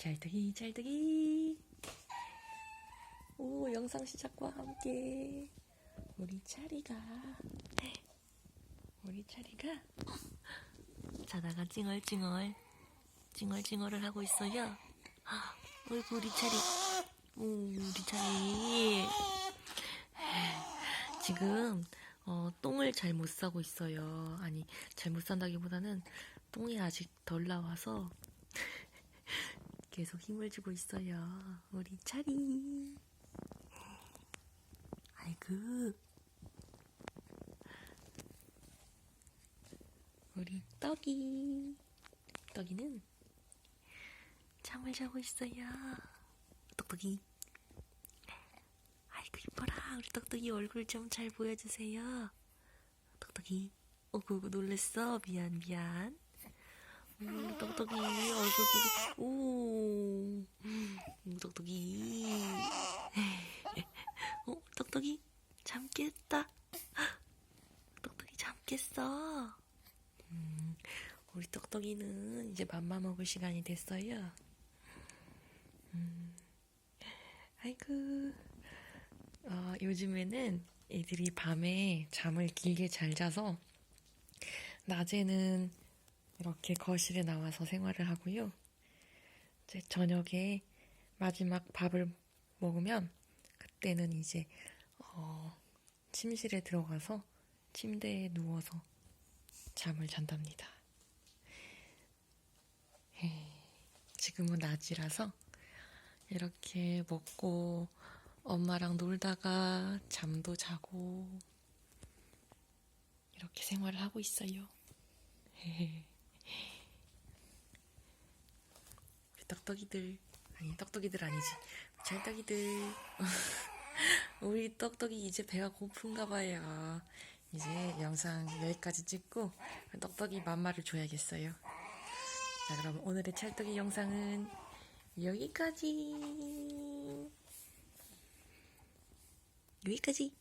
찰떡이 찰떡이. 오 영상 시작과 함께. 우리 차리가. 우리 차리가 자다가 찡얼찡얼 찡얼찡얼을 하고 있어요. 어이구 우리 차리. 오 우리 차리. 지금 어, 똥을 잘 못 싸고 있어요. 아니 잘 못 산다기보다는 똥이 아직 덜 나와서 계속 힘을 주고 있어요. 우리 차리. 아이고. 우리 떡이. 떡이는 잠을 자고 있어요. 떡떡이. 아이고, 이뻐라. 우리 떡떡이 얼굴 좀 잘 보여주세요. 떡떡이. 어구, 놀랬어. 미안, 미안. 음, 떡떡이 얼굴 보고 오 음, 떡떡이. 어 떡떡이 잠 깼다. 떡떡이 잠 깼어. 음, 우리 떡떡이는 이제 맘마 먹을 시간이 됐어요. 음, 아이고. 어, 요즘에는 애들이 밤에 잠을 길게 잘 자서 낮에는 이렇게 거실에 나와서 생활을 하고요. 이제 저녁에 마지막 밥을 먹으면 그때는 이제 어, 침실에 들어가서 침대에 누워서 잠을 잔답니다. 에이, 지금은 낮이라서 이렇게 먹고 엄마랑 놀다가 잠도 자고 이렇게 생활을 하고 있어요. 우리 떡떡이들 아니 떡떡이들 아니지. 찰떡이들. 우리 떡떡이 이제 배가 고픈가 봐요. 이제 영상 여기까지 찍고 떡떡이 맘마를 줘야겠어요. 자 그럼 오늘의 찰떡이 영상은 여기까지. 여기까지